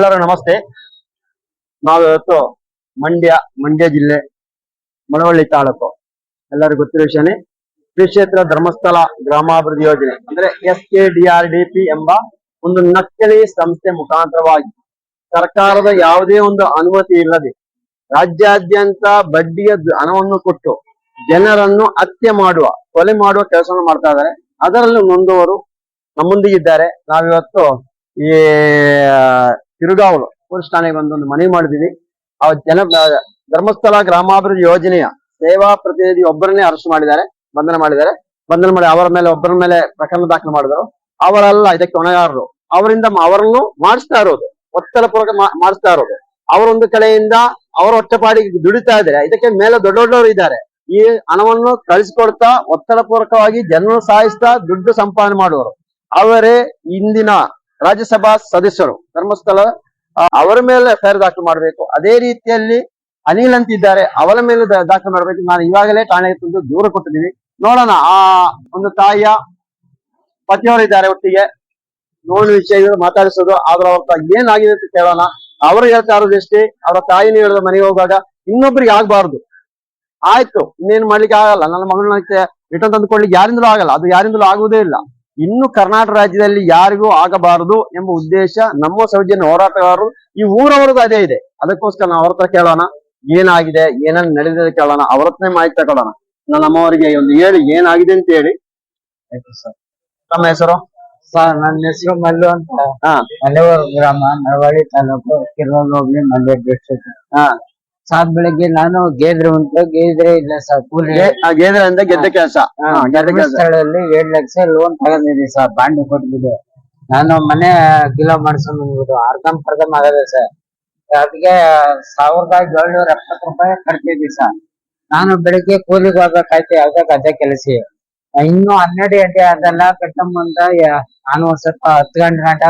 ಎಲ್ಲರೂ ನಮಸ್ತೆ. ನಾವು ಇವತ್ತು ಮಂಡ್ಯ ಮಂಡ್ಯ ಜಿಲ್ಲೆ ಮಳವಳ್ಳಿ ತಾಲೂಕು. ಎಲ್ಲರಿಗೂ ಗೊತ್ತಿರೋ ವಿಷಯನೇ, ಶ್ರೀ ಕ್ಷೇತ್ರ ಧರ್ಮಸ್ಥಳ ಗ್ರಾಮಾಭಿವೃದ್ಧಿ ಯೋಜನೆ, ಅಂದ್ರೆ S K D R D P ಎಂಬ ಒಂದು ನಕ್ಕಲಿ ಸಂಸ್ಥೆ ಮುಖಾಂತರವಾಗಿ ಸರ್ಕಾರದ ಯಾವುದೇ ಒಂದು ಅನುಮತಿ ಇಲ್ಲದೆ ರಾಜ್ಯಾದ್ಯಂತ ಬಡ್ಡಿಯ ಹಣವನ್ನು ಕೊಟ್ಟು ಜನರನ್ನು ಹತ್ಯೆ ಮಾಡುವ, ಕೊಲೆ ಮಾಡುವ ಕೆಲಸವನ್ನು ಮಾಡ್ತಾ ಇದ್ದಾರೆ. ಅದರಲ್ಲೂ ನೊಂದವರು ನಮ್ಮೊಂದಿಗಿದ್ದಾರೆ. ನಾವಿವತ್ತು ಈ ತಿರುಗಾವಲು ಪೊಲೀಸ್ ಠಾಣೆಗೆ ಬಂದು ಒಂದು ಮನವಿ ಮಾಡಿದೀವಿ. ಆ ಜನ ಧರ್ಮಸ್ಥಳ ಗ್ರಾಮಾಭಿವೃದ್ಧಿ ಯೋಜನೆಯ ಸೇವಾ ಪ್ರತಿನಿಧಿ ಒಬ್ಬರನ್ನೇ ಅರೆಸ್ಟ್ ಮಾಡಿದ್ದಾರೆ, ಬಂಧನ ಮಾಡಿದ್ದಾರೆ. ಬಂಧನ ಮಾಡಿ ಅವರ ಮೇಲೆ, ಒಬ್ಬರ ಮೇಲೆ ಪ್ರಕರಣ ದಾಖಲು ಮಾಡಿದರು. ಅವರೆಲ್ಲ ಇದಕ್ಕೆ ಹೊಣೆಗಾರರು. ಅವರಿಂದ ಅವರನ್ನು ಮಾಡಿಸ್ತಾ ಇರೋದು. ಒತ್ತಡ ಪೂರ್ವಕ ಮಾಡಿಸ್ತಾ ಇರೋದು. ಅವರೊಂದು ಕಡೆಯಿಂದ ಅವರ ಹೊಟ್ಟೆಪಾಡಿಗೆ ದುಡಿತಾ ಇದ್ದಾರೆ. ಇದಕ್ಕೆ ಮೇಲೆ ದೊಡ್ಡ ದೊಡ್ಡವರು ಇದ್ದಾರೆ. ಈ ಹಣವನ್ನು ಕಳಿಸಿಕೊಡ್ತಾ ಒತ್ತಡ ಪೂರ್ವಕವಾಗಿ ಜನರು ಸಾಯಿಸ್ತಾ ದುಡ್ಡು ಸಂಪಾದನೆ ಮಾಡುವರು. ಅವರೇ ಇಂದಿನ ರಾಜ್ಯಸಭಾ ಸದಸ್ಯರು, ಧರ್ಮಸ್ಥಳ ಅವರ ಮೇಲೆ ಎಫ್ಐಆರ್ ದಾಖಲು ಮಾಡಬೇಕು. ಅದೇ ರೀತಿಯಲ್ಲಿ ಅನಿಲ್ ಅಂತ ಇದ್ದಾರೆ ಅವರ ಮೇಲೆ ದಾಖಲು ಮಾಡಬೇಕು. ನಾನು ಇವಾಗಲೇ ಠಾಣೆಗೆ ತಂದು ದೂರ ಕೊಟ್ಟಿದ್ದೀನಿ. ನೋಡೋಣ, ಆ, ಒಂದು ತಾಯಿಯ ಪತಿಯವರಿದ್ದಾರೆ ಒಟ್ಟಿಗೆ. ನೋಡಿದ ವಿಷಯ ಮಾತಾಡಿಸೋದು, ಆದ್ರ ಅವ್ರ ಏನಾಗಿದೆ ಅಂತ ಕೇಳೋಣ. ಅವರು ಹೇಳ್ತಾ ಇರೋದು ಎಷ್ಟೇ ಅವರ ತಾಯಿನ ಹೇಳಿದ ಮನೆಗೆ ಹೋಗುವಾಗ ಇನ್ನೊಬ್ರಿಗೆ ಆಗ್ಬಾರ್ದು. ಆಯ್ತು, ಇನ್ನೇನ್ ಮಾಡ್ಲಿಕ್ಕೆ ಆಗಲ್ಲ. ನನ್ನ ಮಗಳನ್ನ ರಿಟರ್ನ್ ತಂದುಕೊಳ್ಳಿಕ್ಕೆ ಯಾರಿಂದಲೂ ಆಗಲ್ಲ. ಅದು ಯಾರಿಂದಲೂ ಆಗುವುದೇ ಇಲ್ಲ. ಇನ್ನು ಕರ್ನಾಟಕ ರಾಜ್ಯದಲ್ಲಿ ಯಾರಿಗೂ ಆಗಬಾರದು ಎಂಬ ಉದ್ದೇಶ ನಮ್ಮ ಸೌಜನ್ಯ ಹೋರಾಟಗಾರರು ಈ ಊರವರದ್ದು ಅದೇ ಇದೆ. ಅದಕ್ಕೋಸ್ಕರ ನಾವು ಅವ್ರ ಹತ್ರ ಕೇಳೋಣ ಏನಾಗಿದೆ ಏನೇನು ನಡೆದಿದೆ ಕೇಳೋಣ ಅವ್ರ ಹತ್ರನೇ ಮಾಹಿತಿ ತಗೊಳ್ಳೋಣ. ನನ್ನ ನಮ್ಮವರಿಗೆ ಒಂದು ಹೇಳಿ ಏನಾಗಿದೆ ಅಂತ ಹೇಳಿ. ಆಯ್ತು ಸರ್. ತಮ್ಮ ಹೆಸರು? ಸರ್ ನನ್ನ ಹೆಸರು ಮಲ್ಲು ಅಂತ. ಹಾ. ಗ್ರಾಮ ನರವಾಡಿ ತಾಲೂಕು ಕಿರ್ವಾಲ್ ಹೋಗ್ಲಿ ಮಂಡ್ಯ ಡಿಸ್ಟ್ರಿಕ್ಟ್ ಹಾ. ಸಾರ್ ಬೆಳಗ್ಗೆ ನಾನು ಗೇದ್ರೆ ಉಂಟು ಗೇದ್ರೆ ಇಲ್ಲ ಸರ್ ಕೂಲಿ ಗೇದ್ರ ಅಂದ್ರೆ ಗೆದ್ದ ಕೆಲಸ. ಧರ್ಮಸ್ಥಳದಲ್ಲಿ ಎರಡ್ ಲಕ್ಷ ಲೋನ್ ತಗೊಂಡಿದ್ದೀನಿ ಸರ್ ಬಾಂಡ್ ಕೊಟ್ಬಿಟ್ಟು. ನಾನು ಮನೆ ಕಿಲೋ ಮಾಡ್ಸ್ಕೊಂಡ್ ಬಂದ್ಬಿಟ್ಟು ಅರ್ಧಂ ಪರ್ಧಂ ಆಗದೆ ಸರ್ ಅದಕ್ಕೆ ಸಾವಿರದ ಏಳ್ನೂರ ಎಪ್ಪತ್ತು ರೂಪಾಯಿ ಕಟ್ತಿದ್ವಿ ಸರ್ ನಾನು ಬೆಳಿಗ್ಗೆ ಕೂಲಿಗೆ ಹೋಗ್ಬೇಕಾಯ್ತು ಯಾವ್ದೋ ಅದೇ ಕೆಲಸ. ಇನ್ನು ಹನ್ನೆರಡು ಗಂಟೆ ಅದೆಲ್ಲ ಕಟ್ಟಂಬಂತ ಯ- ನಾನು ಒಂದ್ ಸ್ವಲ್ಪ ಹತ್ತು ಗಂಟೆ ಗಂಟ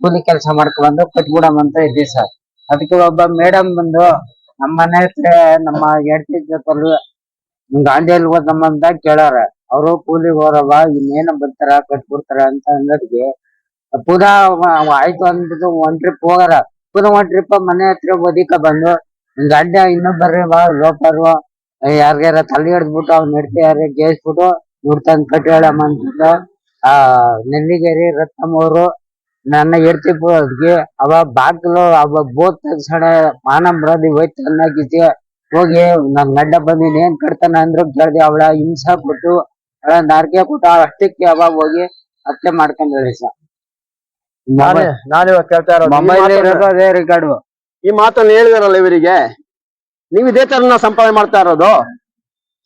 ಕೂಲಿ ಕೆಲಸ ಮಾಡ್ಕೊಂಡು ಮಾಡ್ಕೊಂಡ್ಬಂದು ಅಂತ ಇದ್ವಿ ಸರ್ ಅದಕ್ಕೆ ಒಬ್ಬ ಮೇಡಮ್ ಬಂದು ನಮ್ಮ ಮನೆ ಹತ್ರ ನಮ್ಮ ಹೆಂಡತಿ ಜೊತೆಲಿ ಗಾಂಡಿಯಲ್ಲಿ ಅಂತ ಕೇಳಾರ. ಅವರು ಕೂಲಿಗೆ ಹೋರವ ಇನ್ನೇನ ಬರ್ತಾರ ಕಟ್ಬಿಡ್ತಾರ ಅಂತ ಅನ್ನೋದಕ್ಕೆ ಪುನಃ ಆಯ್ತು ಅಂದ್ಬಿಟ್ಟು ಒಂದ್ ಟ್ರಿಪ್ ಹೋಗಾರ. ಪುನಃ ಒಂದ್ ಟ್ರಿಪ್ ಮನೆ ಹತ್ರ ಓದಿಕ ಬಂದು ಗಂಡ ಇನ್ನೂ ಬರ್ರಿ ಬಾ ಲೋಪರು ಯಾರ್ಗ್ಯಾರ ತಲೆ ಹಿಡ್ದ್ಬಿಟ್ಟು ಅವ್ನ ಹೆಂಡತಿ ಯಾರ ಗೇಸ್ಬಿಟ್ಟು ದುಡ್ಡು ತಂದು ಕಟ್ಟಿ ಹೇಳಮ್ಮ ಅಂತ ಆ, ನೆಲ್ಲಿಗೇರಿ ರತ್ನಮ್ಮ ಅವರು ನನ್ನ ಹೆಂಡತಿ ಅದ್ಗೆ ಅವ ಬಾಗ್ಲು ಅವ ಬೋತ್ ತಗ್ಸಣ ಮಾನ ಬರೋದಿ ಹೋಯ್ತು ಅನ್ನೋಗಿದ್ದೆ ಹೋಗಿ ನನ್ ಗಂಡ ಬಂದಿನಿ ಏನ್ ಕಟ್ತಾನ ಅಂದ್ರು ಕೇಳ್ದೆ ಅವಳ ಹಿಂಸಾ ಕೊಟ್ಟು ಅವಳ ನಾರ್ಕೆ ಕೊಟ್ಟು ಅಷ್ಟಕ್ಕೆ ಅವ ಹೋಗಿ ಹತ್ಯೆ ಮಾಡ್ಕೊಂಡ್ರಿ ಸರ್ ನಾನು ನಾನಿವಾಗ ಕೇಳ್ತಾ ಇರೋದು ಈ ಮಾತನ್ನ- ಇರೋದು ಅದೇ ರೆಕಾರ್ಡು. ಈ ಮಾತನ್ನು ಹೇಳಿದಾರಲ್ಲ ಇವರಿಗೆ? ನೀವು ಇದೇ ತರ ಸಂಪಾದನೆ ಮಾಡ್ತಾ ಇರೋದು?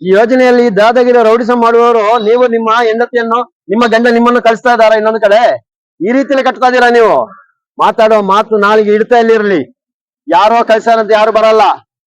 ಈ ಯೋಜನೆಯಲ್ಲಿ ದಾದಾಗಿರಿ ರೌಡಿಸ ಮಾಡುವವರು ನೀವು ನಿಮ್ಮ ಹೆಂಡತಿಯನ್ನು ನಿಮ್ಮ ಗಂಡ ನಿಮ್ಮನ್ನು ಕಳಿಸ್ತಾ ಇದಾರ ಇನ್ನೊಂದು ಕಡೆ? ಈ ರೀತಿಯಲ್ಲಿ ಕಟ್ತಾ ಇದೀರಾ ನೀವು? ಮಾತಾಡೋ ಮಾತು ನಾಳೆಗೆ ಇಡ್ತಾ ಇರ್ಲಿ ಯಾರೋ ಕಳ್ಸಾರಂತ ಯಾರು ಬರಲ್ಲ.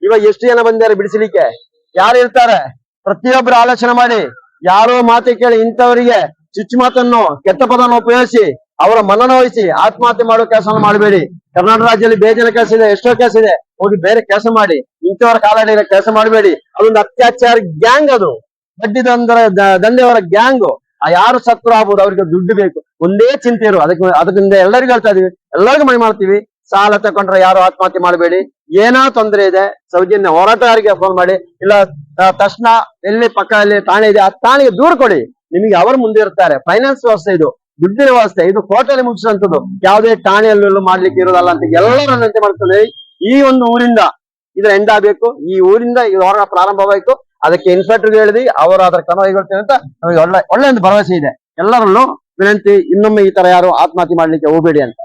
ಇವಾಗ ಎಷ್ಟು ಜನ ಬಂದಿದ್ದಾರೆ ಬಿಡಿಸಲಿಕ್ಕೆ? ಯಾರು ಇರ್ತಾರೆ ಪ್ರತಿಯೊಬ್ಬರು ಆಲೋಚನೆ ಮಾಡಿ. ಯಾರೋ ಮಾತು ಕೇಳಿ ಇಂಥವರಿಗೆ ಚುಚ್ಚು ಮಾತನ್ನು, ಕೆಟ್ಟ ಪದವನ್ನು ಉಪಯೋಗಿಸಿ, ಅವರ ಮನನ ವಹಿಸಿ, ಆತ್ಮಹತ್ಯೆ ಮಾಡೋ ಕೆಲಸವನ್ನು ಮಾಡಬೇಡಿ. ಕರ್ನಾಟಕ ರಾಜ್ಯದಲ್ಲಿ ಬೇಜಾನ ಕೆಲಸ ಇದೆ, ಎಷ್ಟೋ ಕೆಲಸ ಇದೆ. ಹೋಗಿ ಬೇರೆ ಕೆಲಸ ಮಾಡಿ. ಇಂಥವರ ಕಾಲ ಕೆಲಸ ಮಾಡಬೇಡಿ. ಅದೊಂದು ಅತ್ಯಾಚಾರ ಗ್ಯಾಂಗ್ ಅದು. ಬಡ್ಡಿ ದಂದರ ದ- ದಂಧೆಯವರ ಗ್ಯಾಂಗ್. ಯಾರು ಸತ್ರು ಆಗ್ಬೋದು ಅವ್ರಿಗೆ ದುಡ್ಡು ಬೇಕು. ಒಂದೇ ಚಿಂತೆ ಇರು. ಅದಕ್ಕೆ ಅದಕ್ಕಿಂತ ಎಲ್ಲರಿಗೂ ಹೇಳ್ತಾ ಇದೀವಿ. ಎಲ್ಲರಿಗೂ ಮನೆ ಮಾಡ್ತೀವಿ. ಸಾಲ ತಕೊಂಡ್ರೆ ಯಾರು ಆತ್ಮಹತ್ಯೆ ಮಾಡಬೇಡಿ. ಏನೋ ತೊಂದರೆ ಇದೆ ಸೌಜನ್ಯ ಹೋರಾಟಗಾರರಿಗೆ ಫೋನ್ ಮಾಡಿ ಇಲ್ಲ ಆ, ತಕ್ಷಣ ಎಲ್ಲಿ ಪಕ್ಕದಲ್ಲಿ ಠಾಣೆ ಇದೆ ಆ ಠಾಣೆಗೆ ದೂರ ಕೊಡಿ. ನಿಮಗೆ ಅವರು ಮುಂದೆ ಇರ್ತಾರೆ. ಫೈನಾನ್ಸ್ ವ್ಯವಸ್ಥೆ ಇದು. ದುಡ್ಡಿನ ವ್ಯವಸ್ಥೆ. ಇದು ಕೋರ್ಟಲ್ಲಿ ಮುಗಿಸುವಂತದ್ದು ಯಾವುದೇ ಠಾಣೆಯಲ್ಲೂ ಮಾಡ್ಲಿಕ್ಕೆ ಇರೋದಲ್ಲ ಅಂತ ಎಲ್ಲರೂ ನಂತೆ ಮಾಡ್ತಾರೆ ಈ ಒಂದು ಊರಿಂದ ಇದ್ರ ಎಂಡ್ ಆಗ್ಬೇಕು. ಈ ಊರಿಂದ ಈ ಹೋರಾಟ ಪ್ರಾರಂಭವಾಯಿತು. ಅದಕ್ಕೆ ಇನ್ಸ್ಪೆಕ್ಟರ್ ಹೇಳಿದ್ವಿ, ಅವರು ಅದರ ಕ್ರಮ ಕೈಗೊಳ್ತೇವೆ ಅಂತ ನಮಗೆ ಒಳ್ಳೆ ಒಳ್ಳೆ ಒಂದು ಭರವಸೆ ಇದೆ. ಎಲ್ಲರಲ್ಲೂ ವಿನಂತಿ, ಇನ್ನೊಮ್ಮೆ ಈ ತರ ಯಾರು ಆತ್ಮಹತ್ಯೆ ಮಾಡ್ಲಿಕ್ಕೆ ಹೋಗಬೇಡಿ ಅಂತ.